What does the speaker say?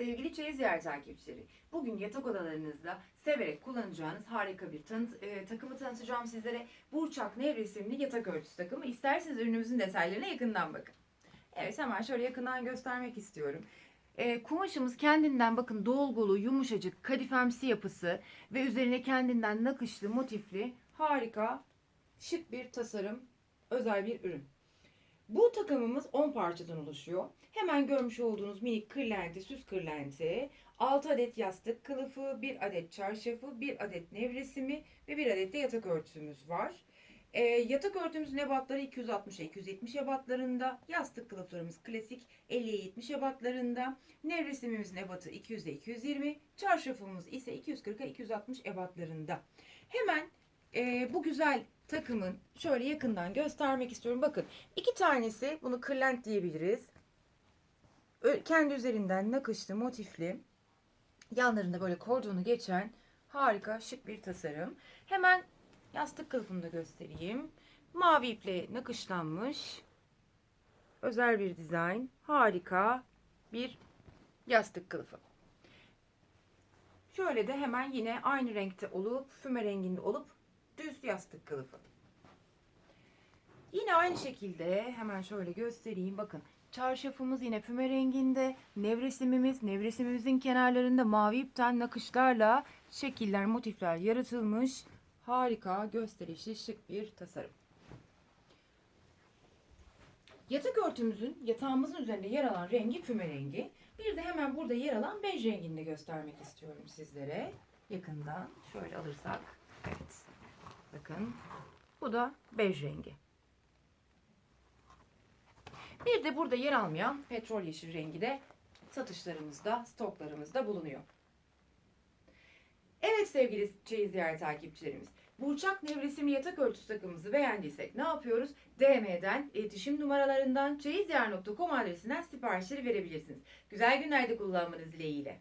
Sevgili çeyiz yer takipçileri, bugün yatak odalarınızda severek kullanacağınız harika bir tanıt, e, takımı tanıtacağım sizlere. Burçak Nevresimli yatak örtüsü takımı. İsterseniz ürünümüzün detaylarına yakından bakın. Evet hemen şöyle yakından göstermek istiyorum. E, kumaşımız kendinden bakın dolgulu, yumuşacık, kadifemsi yapısı ve üzerine kendinden nakışlı, motifli, harika, şık bir tasarım, özel bir ürün. Bu takımımız 10 parçadan oluşuyor. Hemen görmüş olduğunuz minik kırlenti, süs kırlenti, 6 adet yastık kılıfı, 1 adet çarşafı, 1 adet nevresimi ve 1 adet de yatak örtüsümüz var. Ee, yatak örtümüzün ebatları 260'a 270 ebatlarında, yastık kılıflarımız klasik 50'ye 70 ebatlarında, nevresimimizin ebatı 200'e 220, çarşafımız ise 240'a 260 ebatlarında. Hemen e, bu güzel takımın şöyle yakından göstermek istiyorum. Bakın iki tanesi bunu kırlent diyebiliriz. Kendi üzerinden nakışlı, motifli. Yanlarında böyle kordonu geçen harika şık bir tasarım. Hemen yastık kılıfını da göstereyim. Mavi iple nakışlanmış. Özel bir dizayn. Harika bir yastık kılıfı. Şöyle de hemen yine aynı renkte olup füme renginde olup yastık kılıfı. Yine aynı şekilde hemen şöyle göstereyim. Bakın çarşafımız yine füme renginde. Nevresimimiz, nevresimimizin kenarlarında mavi ipten nakışlarla şekiller, motifler yaratılmış. Harika, gösterişli, şık bir tasarım. Yatak örtümüzün yatağımızın üzerinde yer alan rengi füme rengi. Bir de hemen burada yer alan bej rengini de göstermek istiyorum sizlere. Yakından şöyle alırsak. Evet. Bakın. Bu da bej rengi. Bir de burada yer almayan petrol yeşil rengi de satışlarımızda, stoklarımızda bulunuyor. Evet sevgili çeyiz yer takipçilerimiz. Burçak nevresimli yatak örtüsü takımımızı beğendiysek ne yapıyoruz? DM'den, iletişim numaralarından, çeyizyer.com adresinden siparişleri verebilirsiniz. Güzel günlerde kullanmanız dileğiyle.